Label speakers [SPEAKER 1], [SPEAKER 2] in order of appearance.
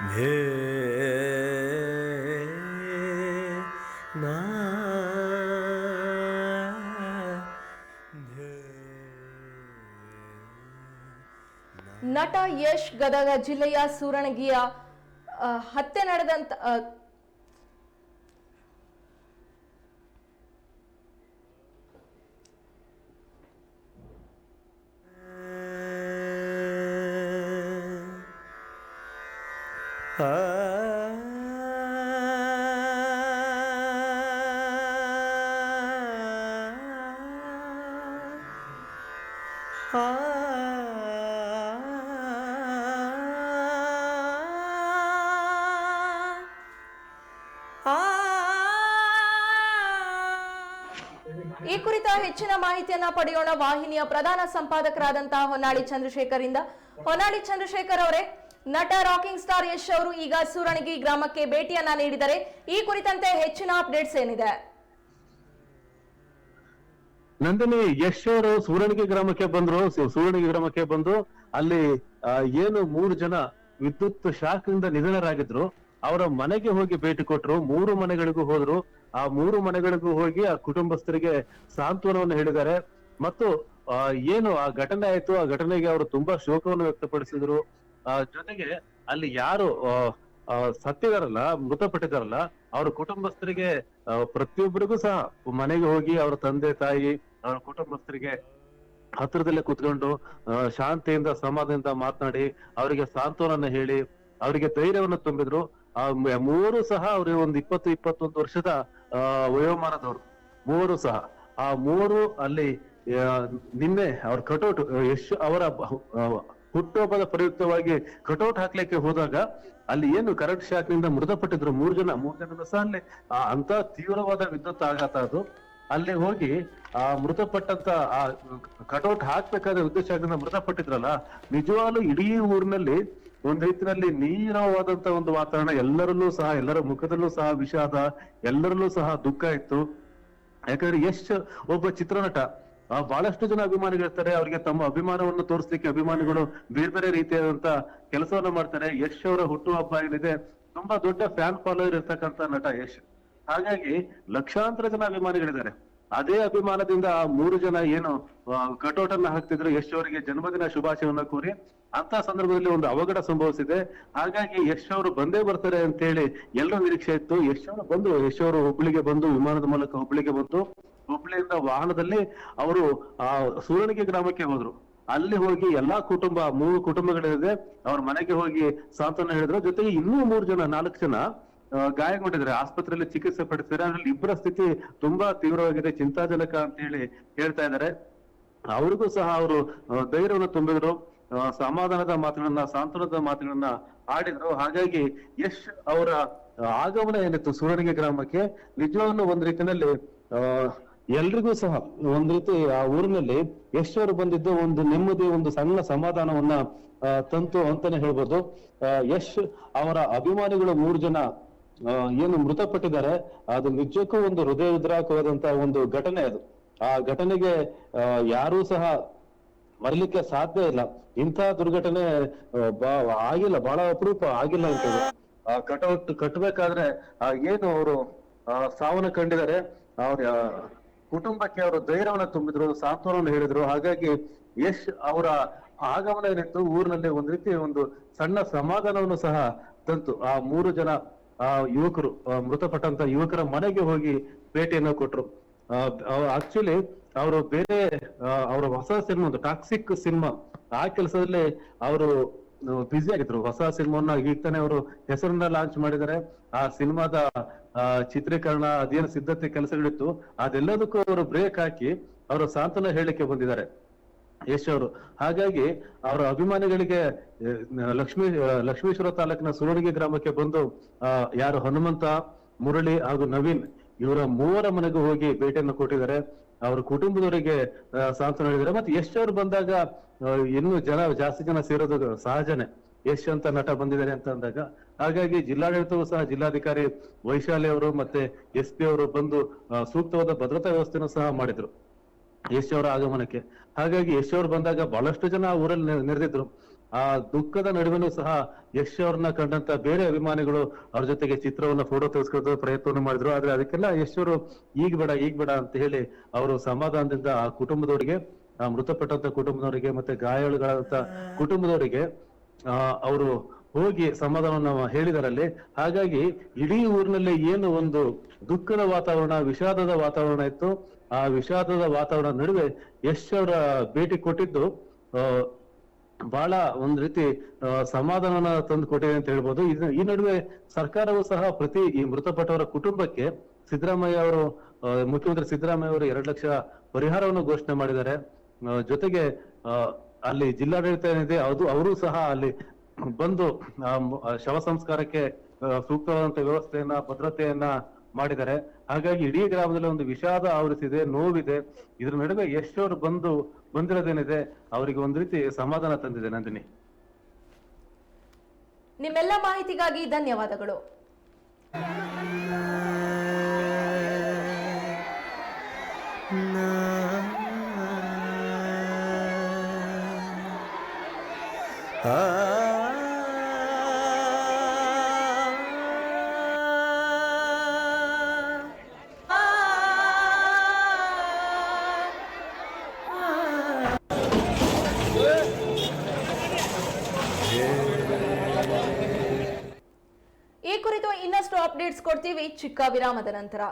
[SPEAKER 1] ನಾ
[SPEAKER 2] ನಟ ಯಶ್ ಗದಗ ಜಿಲ್ಲೆಯ ಸೂರಣಗಿಯ ಹತ್ಯೆ ನಡೆದಂತ ಈ ಕುರಿತ ಹೆಚ್ಚಿನ ಮಾಹಿತಿಯನ್ನ ಪಡೆಯೋಣ. ವಾಹಿನಿಯ ಪ್ರಧಾನ ಸಂಪಾದಕರಾದಂತಹ ಹೊನ್ನಾಳಿ ಚಂದ್ರಶೇಖರ್ ಇಂದ. ಹೊನ್ನಾಳಿ ಚಂದ್ರಶೇಖರ್ ಅವರೇ ನಟ ರಾಕಿಂಗ್ ಸ್ಟಾರ್ ಯಶ್ ಅವರು ಈಗ ಸೂರಣಗಿ ಗ್ರಾಮಕ್ಕೆ ಭೇಟಿಯನ್ನ ನೀಡಿದರೆ ಈ ಕುರಿತಂತೆ ಹೆಚ್ಚಿನ ಅಪ್ಡೇಟ್ಸ್ ಏನಿದೆ?
[SPEAKER 3] ನಂದಿನಿ, ಯಶ್ ಅವರು ಸೂರಣಗಿ ಗ್ರಾಮಕ್ಕೆ ಬಂದ್ರು ಸೂರಣಗಿ ಗ್ರಾಮಕ್ಕೆ ಬಂದು ಅಲ್ಲಿ ಏನು ಮೂರು ಜನ ವಿದ್ಯುತ್ ಶಾಖದಿಂದ ನಿಧನರಾಗಿದ್ರು. ಅವರ ಮನೆಗೆ ಹೋಗಿ ಭೇಟಿ ಕೊಟ್ರು, ಮೂರು ಮನೆಗಳಿಗೂ ಹೋದ್ರು. ಆ ಮೂರು ಮನೆಗಳಿಗೂ ಹೋಗಿ ಆ ಕುಟುಂಬಸ್ಥರಿಗೆ ಸಾಂತ್ವನವನ್ನು ಹೇಳಿದ್ದಾರೆ. ಮತ್ತು ಏನು ಆ ಘಟನೆ ಆಯ್ತು, ಆ ಘಟನೆಗೆ ಅವರು ತುಂಬಾ ಶೋಕವನ್ನು ವ್ಯಕ್ತಪಡಿಸಿದ್ರು. ಜೊತೆಗೆ ಅಲ್ಲಿ ಯಾರು ಸತ್ತಿದಾರಲ್ಲ ಮೃತಪಟ್ಟಿದಾರಲ್ಲ ಅವ್ರ ಕುಟುಂಬಸ್ಥರಿಗೆ ಪ್ರತಿಯೊಬ್ಬರಿಗೂ ಸಹ ಮನೆಗೆ ಹೋಗಿ ಅವ್ರ ತಂದೆ, ತಾಯಿ, ಅವ್ರ ಕುಟುಂಬಸ್ಥರಿಗೆ ಹತ್ರದಲ್ಲೇ ಕುತ್ಕೊಂಡು ಶಾಂತಿಯಿಂದ, ಸಮಾಧಾನದಿಂದ ಮಾತನಾಡಿ, ಅವರಿಗೆ ಸಾಂತ್ವನ ಹೇಳಿ, ಅವರಿಗೆ ಧೈರ್ಯವನ್ನು ತುಂಬಿದ್ರು. ಆ ಮೂರು ಸಹ ಅವ್ರಿಗೆ ಒಂದು ಇಪ್ಪತ್ತು, ಇಪ್ಪತ್ತೊಂದು ವರ್ಷದ ವಯೋಮಾನದವ್ರು. ಮೂವರು ಸಹ. ಆ ಮೂರು ಅಲ್ಲಿ ನಿನ್ನೆ ಅವ್ರ ಕಟೌಟ್, ಯಶ್ ಅವರ ಹುಟ್ಟುಹಬ್ಬದ ಪ್ರಯುಕ್ತವಾಗಿ ಕಟೌಟ್ ಹಾಕ್ಲಿಕ್ಕೆ ಹೋದಾಗ ಅಲ್ಲಿ ಏನು ಕರೆಂಟ್ ಶಾಕ್ನಿಂದ ಮೃತಪಟ್ಟಿದ್ರು ಮೂರ್ ಜನ ಮೂರ್ ಜನ ಸಹ ಅಲ್ಲಿ ಅಂತ ತೀವ್ರವಾದ ವಿದ್ಯುತ್ ಆಘಾತ ಅದು. ಅಲ್ಲಿ ಹೋಗಿ, ಆ, ಮೃತಪಟ್ಟಂತ, ಆ, ಕಟೌಟ್ ಹಾಕ್ಬೇಕಾದ ವಿದ್ಯುತ್ ಶಾಖದಿಂದ ಮೃತಪಟ್ಟಿದ್ರಲ್ಲ, ನಿಜವಾಗ್ಲೂ ಇಡೀ ಊರಿನಲ್ಲಿ ಒಂದ್ ರೀತಿಯಲ್ಲಿ ನೀರವಾದಂತ ಒಂದು ವಾತಾವರಣ ಎಲ್ಲರಲ್ಲೂ ಸಹ, ಎಲ್ಲರ ಮುಖದಲ್ಲೂ ಸಹ ವಿಷಾದ, ಎಲ್ಲರಲ್ಲೂ ಸಹ ದುಃಖ ಇತ್ತು. ಯಾಕಂದ್ರೆ ಯಶ್ ಒಬ್ಬ ಚಿತ್ರನಟ ಬಹಳಷ್ಟು ಜನ ಅಭಿಮಾನಿಗಳಿರ್ತಾರೆ ಅವರಿಗೆ ತಮ್ಮ ಅಭಿಮಾನವನ್ನು ತೋರಿಸಲಿಕ್ಕೆ ಅಭಿಮಾನಿಗಳು ಬೇರೆ ಬೇರೆ ರೀತಿಯಾದಂತ ಕೆಲಸವನ್ನ ಮಾಡ್ತಾರೆ. ಯಶ್ ಅವರ ಹುಟ್ಟುಹಬ್ಬ ಏನಿದೆ, ತುಂಬಾ ದೊಡ್ಡ ಫ್ಯಾನ್ ಫಾಲೋವರ್ ಇರ್ತಕ್ಕಂತ ನಟ ಯಶ್. ಹಾಗಾಗಿ ಲಕ್ಷಾಂತರ ಜನ ಅಭಿಮಾನಿಗಳಿದ್ದಾರೆ. ಅದೇ ಅಭಿಮಾನದಿಂದ ಆ ಮೂರು ಜನ ಏನು ಕಟೌಟ್ ಅನ್ನ ಹಾಕ್ತಿದ್ರು. ಯಶ್ ಅವರಿಗೆ ಜನ್ಮದಿನ ಶುಭಾಶಯವನ್ನ ಕೋರಿ ಅಂತ ಸಂದರ್ಭದಲ್ಲಿ ಒಂದು ಅವಘಡ ಸಂಭವಿಸಿದೆ. ಹಾಗಾಗಿ ಯಶ್ ಅವರು ಬಂದೇ ಬರ್ತಾರೆ ಅಂತ ಹೇಳಿ ಎಲ್ಲರೂ ನಿರೀಕ್ಷೆ ಇತ್ತು. ಯಶ್ ಅವರು ಬಂದು, ಯಶ್ ಅವರು ಹುಬ್ಳಿಗೆ ಬಂದು, ವಿಮಾನದ ಮೂಲಕ ಹುಬ್ಳಿಗೆ ಬಂದು ಹುಬ್ಳಿಯಿಂದ ವಾಹನದಲ್ಲಿ ಅವರು, ಆ ಸೂರಣಿಗೆ ಗ್ರಾಮಕ್ಕೆ ಹೋದ್ರು. ಅಲ್ಲಿ ಹೋಗಿ ಎಲ್ಲಾ ಕುಟುಂಬ, ಮೂರು ಕುಟುಂಬಗಳಿದೆ. ಅವ್ರ ಮನೆಗೆ ಹೋಗಿ ಸಾಂತ್ವನ ಹೇಳಿದ್ರು. ಜೊತೆಗೆ ಇನ್ನೂ ಮೂರು ಜನ, ನಾಲ್ಕು ಜನ ಗಾಯಗೊಂಡಿದ್ದಾರೆ. ಆಸ್ಪತ್ರೆಯಲ್ಲಿ ಚಿಕಿತ್ಸೆ ಪಡಿಸಿದ್ದಾರೆ ಅದ್ರಲ್ಲಿ ಇಬ್ಬರ ಸ್ಥಿತಿ ತುಂಬಾ ತೀವ್ರವಾಗಿದೆ, ಚಿಂತಾಜನಕ ಅಂತ ಹೇಳಿ ಹೇಳ್ತಾ ಇದ್ದಾರೆ. ಅವ್ರಿಗೂ ಸಹ ಅವರು ಧೈರ್ಯವನ್ನು ತುಂಬಿದ್ರು. ಸಮಾಧಾನದ ಮಾತುಗಳನ್ನ, ಸಾಂತ್ವನದ ಮಾತುಗಳನ್ನ ಆಡಿದ್ರು. ಹಾಗಾಗಿ ಯಶ್ ಅವರ ಆಗಮನ ಏನಿತ್ತು ಸೂರಣಗಿ ಗ್ರಾಮಕ್ಕೆ ನಿಜವನ್ನು ಒಂದ್ ರೀತಿಯಲ್ಲಿ ಎಲ್ರಿಗೂ ಸಹ ಒಂದ್ ರೀತಿ ಆ ಊರಿನಲ್ಲಿ ಯಶ್ ಅವರು ಬಂದಿದ್ದು ಒಂದು ನೆಮ್ಮದಿ, ಒಂದು ಸಣ್ಣ ಸಮಾಧಾನವನ್ನ ತಂತು ಅಂತಾನೆ ಹೇಳ್ಬೋದು. ಯಶ್ ಅವರ ಅಭಿಮಾನಿಗಳು ಮೂರು ಜನ ಏನು ಮೃತಪಟ್ಟಿದ್ದಾರೆ. ಅದು ನಿಜಕ್ಕೂ ಒಂದು ಹೃದಯ ಉದ್ರಾಕವಾದಂತ ಒಂದು ಘಟನೆ ಅದು. ಆ ಘಟನೆಗೆ ಯಾರೂ ಸಹ ಮರಿಲಿಕ್ಕೆ ಸಾಧ್ಯ ಇಲ್ಲ. ಇಂಥ ದುರ್ಘಟನೆ ಆಗಿಲ್ಲ, ಬಹಳ ಅಪರೂಪ ಆಗಿಲ್ಲ ಅಂತ ಆ, ಕಟೌಟ್ ಕಟ್ಟಬೇಕಾದ್ರೆ ಏನು ಅವರು ಸಾವನ್ನ ಕಂಡಿದ್ದಾರೆ. ಅವ್ರ ಕುಟುಂಬಕ್ಕೆ ಅವರು ಧೈರ್ಯವನ್ನ ತುಂಬಿದ್ರು, ಸಾಂತ್ವನವನ್ನು ಹೇಳಿದ್ರು. ಹಾಗಾಗಿ ಯಶ್ ಅವರ ಆಗಮನ ಏನಿತ್ತು, ಊರಿನಲ್ಲಿ ಒಂದ್ ರೀತಿ ಒಂದು ಸಣ್ಣ ಸಮಾಧಾನವನ್ನು ಸಹ ತಂತು. ಆ ಮೂರು ಜನ, ಆ ಯುವಕರು ಮೃತಪಟ್ಟಂತ ಯುವಕರ ಮನೆಗೆ ಹೋಗಿ ಭೇಟಿಯನ್ನು ಕೊಟ್ರು. ಆಕ್ಚುಲಿ ಅವರು ಬೇರೆ ಅವರ ಹೊಸ ಸಿನಿಮಾ ಒಂದು ಟಾಕ್ಸಿಕ್ ಸಿನಿಮಾ ಆ ಕೆಲಸದಲ್ಲಿ ಅವರು ಬ್ಯುಸಿ ಆಗಿದ್ರು. ಹೊಸ ಸಿನಿಮಾವನ್ನ ಈಗ ತಾನೇ ಅವರು ಹೆಸರನ್ನ ಲಾಂಚ್ ಮಾಡಿದ್ದಾರೆ. ಆ ಸಿನಿಮಾದ ಚಿತ್ರೀಕರಣ ಅದೇನು ಸಿದ್ಧತೆ ಕೆಲಸಗಳಿತ್ತು. ಅದೆಲ್ಲದಕ್ಕೂ ಅವರು ಬ್ರೇಕ್ ಹಾಕಿ ಅವರು ಸಾಂತ್ವನ ಹೇಳಿಕೆ ಬಂದಿದ್ದಾರೆ. ಯಶ್ ಅವರು. ಹಾಗಾಗಿ ಅವರ ಅಭಿಮಾನಿಗಳಿಗೆ ಲಕ್ಷ್ಮೀ, ಲಕ್ಷ್ಮೀಶ್ವರ ತಾಲೂಕಿನ ಸುರಣಿಗೆ ಗ್ರಾಮಕ್ಕೆ ಬಂದು ಯಾರು ಹನುಮಂತ, ಮುರಳಿ ಹಾಗೂ ನವೀನ್ ಇವರ ಮೂವರ ಮನೆಗೂ ಹೋಗಿ ಭೇಟಿಯನ್ನು ಕೊಟ್ಟಿದ್ದಾರೆ. ಅವರ ಕುಟುಂಬದವರಿಗೆ ಸಾಂತ್ವನ ಹೇಳಿದ್ದಾರೆ. ಮತ್ತೆ ಯಶ್ ಅವರು ಬಂದಾಗ ಇನ್ನೂ ಜನ, ಜಾಸ್ತಿ ಜನ ಸೇರೋದು ಸಹಜನೆ. ಯಶ್ ಅಂತ ನಟ ಬಂದಿದ್ದಾರೆ ಅಂತ ಅಂದಾಗ. ಹಾಗಾಗಿ ಜಿಲ್ಲಾಡಳಿತವು ಸಹ ಜಿಲ್ಲಾಧಿಕಾರಿ ವೈಶಾಲಿ ಅವರು ಮತ್ತೆ ಎಸ್ ಪಿ ಅವರು ಬಂದು ಸೂಕ್ತವಾದ ಭದ್ರತಾ ವ್ಯವಸ್ಥೆಯನ್ನು ಸಹ ಮಾಡಿದ್ರು. ಯಶ್ ಅವರ ಆಗಮನಕ್ಕೆ. ಹಾಗಾಗಿ ಯಶ್ ಅವರು ಬಂದಾಗ ಬಹಳಷ್ಟು ಜನ ಊರಲ್ಲಿ ನೆರೆದಿದ್ರು. ಆ ದುಃಖದ ನಡುವೆನೂ ಸಹ ಯಶ್ ಅವ್ರನ್ನ ಕಂಡಂತ ಬೇರೆ ಅಭಿಮಾನಿಗಳು ಅವ್ರ ಜೊತೆಗೆ ಚಿತ್ರವನ್ನ ಫೋಟೋ ತೆಗೆಸ್ಕೊಳ್ತ ಪ್ರಯತ್ನವನ್ನು ಮಾಡಿದ್ರು. ಆದ್ರೆ ಅದಕ್ಕೆಲ್ಲ ಯಶ್ ಅವರು ಈಗ ಬೇಡ ಈಗ ಬೇಡ ಅಂತ ಹೇಳಿ ಅವರು ಸಮಾಧಾನದಿಂದ ಆ ಕುಟುಂಬದವರಿಗೆ ಆ ಮೃತಪಟ್ಟಂತ ಕುಟುಂಬದವರಿಗೆ ಮತ್ತೆ ಗಾಯಾಳುಗಳಾದಂತ ಕುಟುಂಬದವರಿಗೆ ಆ ಅವರು ಹೋಗಿ ಸಮಾಧಾನವನ್ನು ಹೇಳಿದಾರಲ್ಲಿ ಹಾಗಾಗಿ ಇಡೀ ಊರಿನಲ್ಲಿ ಏನು ಒಂದು ದುಃಖದ ವಾತಾವರಣ ವಿಷಾದದ ವಾತಾವರಣ ಇತ್ತು ಆ ವಿಷಾದದ ವಾತಾವರಣ ನಡುವೆ ಯಶ್ ಅವರ ಭೇಟಿ ಕೊಟ್ಟಿದ್ದು ಬಹಳ ಒಂದ್ ರೀತಿ ಸಮಾಧಾನವನ್ನು ತಂದು ಕೊಟ್ಟಿದೆ ಅಂತ ಹೇಳ್ಬೋದು. ಈ ನಡುವೆ ಸರ್ಕಾರವು ಸಹ ಪ್ರತಿ ಈ ಮೃತಪಟ್ಟವರ ಕುಟುಂಬಕ್ಕೆ ಸಿದ್ದರಾಮಯ್ಯ ಅವರು ಮುಖ್ಯಮಂತ್ರಿ ಸಿದ್ದರಾಮಯ್ಯ ಅವರು ಎರಡು ಲಕ್ಷ ಪರಿಹಾರವನ್ನು ಘೋಷಣೆ ಮಾಡಿದ್ದಾರೆ. ಜೊತೆಗೆ ಅಲ್ಲಿ ಜಿಲ್ಲಾಡಳಿತ ಏನಿದೆ ಅದು ಅವರು ಸಹ ಅಲ್ಲಿ ಬಂದು ಶವ ಸಂಸ್ಕಾರಕ್ಕೆ ಸೂಕ್ತವಾದಂತ ವ್ಯವಸ್ಥೆಯನ್ನ, ಭದ್ರತೆಯನ್ನ ಮಾಡಿದ್ದಾರೆ. ಹಾಗಾಗಿ ಇಡೀ ಗ್ರಾಮದಲ್ಲಿ ಒಂದು ವಿಷಾದ ಆವರಿಸಿದೆ ನೋವಿದೆ. ಇದ್ರ ನಡುವೆ ಎಷ್ಟೋರು ಬಂದು ಬಂದಿರೋದೇನಿದೆ ಅವರಿಗೆ ಒಂದು ರೀತಿ ಸಮಾಧಾನ ತಂದಿದೆ ನಂದಿನಿ.
[SPEAKER 2] ನಿಮ್ಮೆಲ್ಲ ಮಾಹಿತಿಗಾಗಿ ಧನ್ಯವಾದಗಳು. ಅಪ್ಡೇಟ್ಸ್ ಕೊಡ್ತೀವಿ ಚಿಕ್ಕ ವಿರಾಮದ ನಂತರ.